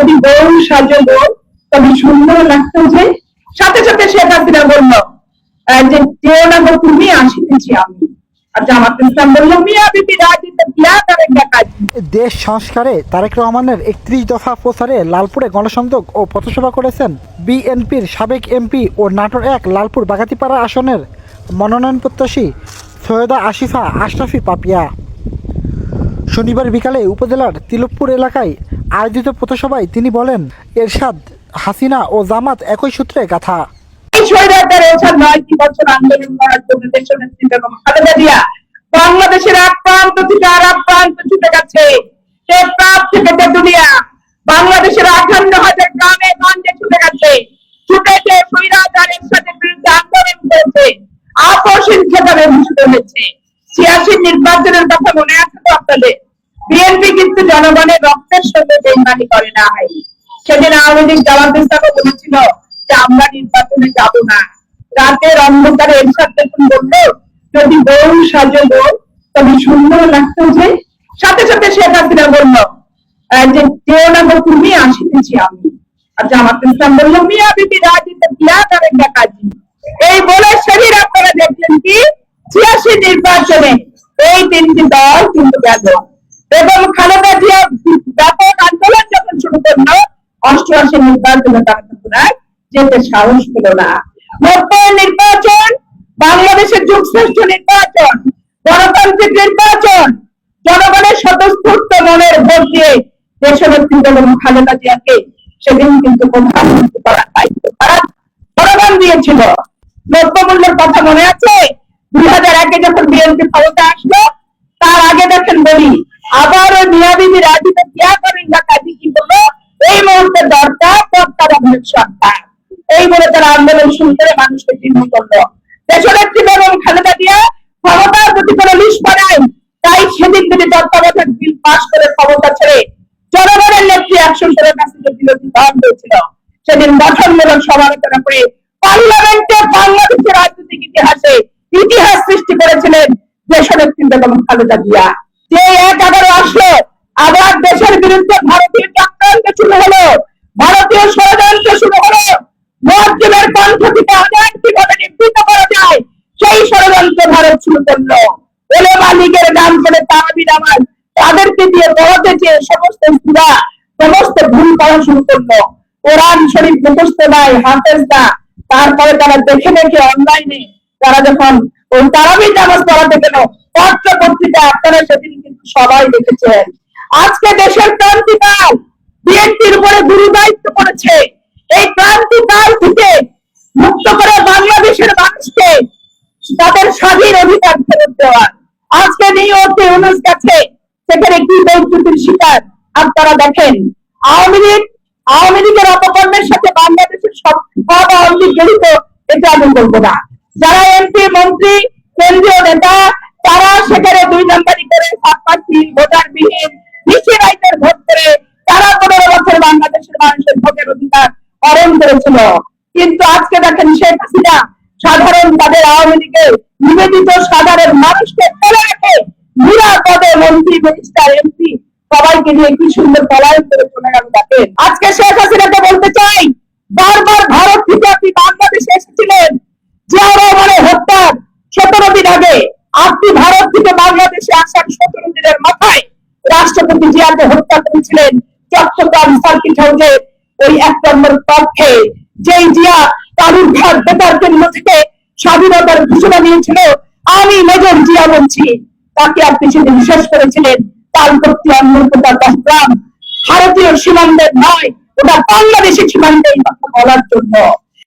যদি বউ সাজবো তবে সুন্দর লাগতো যে সাথে সাথে শেখ হাসিনা বলল যে যেও না গো তুমি আসিতেছি আমি। দেশ সংস্কারে তারেক রহমানের একত্রিশ দফা প্রচারে লালপুরে গণসংযোগ ও পথসভা করেছেন বিএনপির সাবেক এমপি ও নাটোর এক লালপুর বাগাতিপাড়া আসনের মনোনয়ন প্রত্যাশী সৈয়দা আসিফা আশরাফি পাপিয়া। শনিবার বিকালে উপজেলার তিলকপুর এলাকায় আয়োজিত পথসভায় তিনি বলেন, এরশাদ, হাসিনা ও জামাত একই সূত্রে গাথা। বাংলাদেশের এক প্রান্ত থেকে আর এক প্রান্ত ছুটে গেছে। সে প্রাপ থেকে তেতুলিয়া বাংলাদেশের আঠান্ন হাজার গ্রামে গঞ্জে ছুটে গেছে। সাথে বিরুদ্ধে আন্দোলন করেছে। আপসীন খেতাবে ভূষিত হয়েছে। নির্বাচনের কথা মনে আছে তো আপনাদের? বিএনপি কিন্তু জনগণের রক্তের সঙ্গে করে নাই। সেদিন আওয়ামী লীগ বলেছিল যে আমরা নির্বাচনে যাব না। অন্ধকারে যদি বউ তবে সুন্দর লাগতো যে সাথে সাথে বলল যে না তুমি, আসিতেছি আমি। আর জামাত ইসলাম বলল, মিয়া বিবি রাজিতে কিয়া করেঙ্গা কাজী এই বলে শরীর আপনারা দেখলেন কি? ছিয়াশি নির্বাচনে এই তিনটি দল কিন্তু গেল। করল অষ্টআশি নির্বাচনে যেতে সাহস পেল না। নির্বাচন, বাংলাদেশের যুগশ্রেষ্ঠ নির্বাচন, গণতান্ত্রিক নির্বাচন, জনগণের স্বতঃস্ফূর্ত মনের ভোট দিয়ে দেশনেত্রী বেগম খালেদা জিয়াকে সেদিন কিন্তু প্রধানমন্ত্রী করার দায়িত্ব তারা জনগণ দিয়েছিল। দ্রব্যমূল্যের কথা মনে আছে? দুই হাজার একে যখন বিএনপি ক্ষমতা আসলো, তার আগে দেখেন বলি আবার ওই মিয়াবিবি রাজিতে কিয়া করেন না কাজী কি বলল এই মুহূর্তে দরকার তত্ত্বাবধায়ক সরকার। এই বলে তারা আন্দোলন শুরু করে মানুষকে চিহ্ন করল। দেশনেত্রী বেগম খালেদা জিয়া ক্ষমতার প্রতি কোনো লিস পড়ায় তাই সেদিন তিনি তত্ত্বাবধায়ক বিল পাশ করে ক্ষমতা ছেড়ে জনগণের নেত্রী একশন করে যে বিরোধী দল হয়েছিল সেদিন গঠনমূলক সমালোচনা করে পার্লামেন্টে বাংলাদেশের রাজনৈতিক ইতিহাসে ইতিহাস সৃষ্টি করেছিলেন দেশনেত্রী বেগম খালেদা জিয়া। যে এক এগারো আসলো, আবার দেশের বিরুদ্ধে চক্রান্ত শুরু হলো। ভারতীয় ষড়যন্ত্র শুরু হলো। মসজিদের কণ্ঠ থেকে আজাদ কীভাবে নিবৃত করা যায় সেই ষড়যন্ত্র ভারত শুরু করল। ওলেমা লীগের নাম করে তারাবি নামাজ তাদেরকে দিয়ে পড়াতে চেয়ে সমস্ত সুরা, সমস্ত ভুল করা শুরু করল। কোরআন শরীফ মুখস্থ নাই, হাফেজ না। তারপরে তারা দেখে দেখে অনলাইনে তারা যখন ওই তারাবি নামাজ পড়াতে গেল, পত্র পত্রিকা আপনারা সেদিন কিন্তু সবাই দেখেছেন। আজকে দেশের ক্রান্তিকাল বিএনপির উপরে গুরু দায়িত্ব করেছে এই ক্রান্তিকাল থেকে মুক্ত করে বাংলাদেশের মানুষকে তাদের স্বাধীন অধিকার ফেরত দেওয়ার আজকে নিউ ইয়র্কে ইউনুস গেছে, সেখানে কি বৈদ্যুতির শিকার? আপনারা দেখেন, আওয়ামী লীগ, আওয়ামী লীগের অপকর্মের সাথে বাংলাদেশের সব আওয়ামী জড়িত, এটা আমি বলব না। যারা এমপি মন্ত্রী, কেন্দ্রীয় নেতা, তারা সেখানে দুই নম্বরই করে সাতপাশি ভোটারবিহীন নিচে রাইতের ভোট করে, তারা পনেরো বছর বাংলাদেশের মানুষের ভোটের অধিকার হরণ করেছিল। কিন্তু আজকে দেখেন শেখ হাসিনা সাধারণ তাদের আওয়ামী লীগের নিবেদিত সাধারণ মানুষকে ফেলে রেখে নিরাপদে মন্ত্রী মিনিস্টার এমপি সবাইকে নিয়ে কি সুন্দর পলায়ন করে চলে গেল দেখেন আজকে শেখ হাসিনাকে বলতে চাই, বারবার ভারত থেকে আপনি বাংলাদেশে এসেছিলেন জিয়া রহমানের হত্যার সতেরো দিন আগে। আপনি ভারত থেকে বাংলাদেশে আসার সতেরো দিনের মাথায় রাষ্ট্রপতি জিয়াকে হত্যা করেছিলেন। চট্টগ্রাম সার্কিট হাউসে ওই এক নম্বর পক্ষে যেই জিয়া কালুরঘাট বেতার কেন্দ্র থেকে স্বাধীনতার ঘোষণা দিয়েছিল। আমি নজর জিয়া বলছি, তাকে আপনি সেদিন শেষ করেছিলেন। তালপত্তি অন্নপ্রদার গ্রাম। ভারতীয় সীমান্তের নয়, ওটা বাংলাদেশের সীমান্তের কথা বলার জন্য।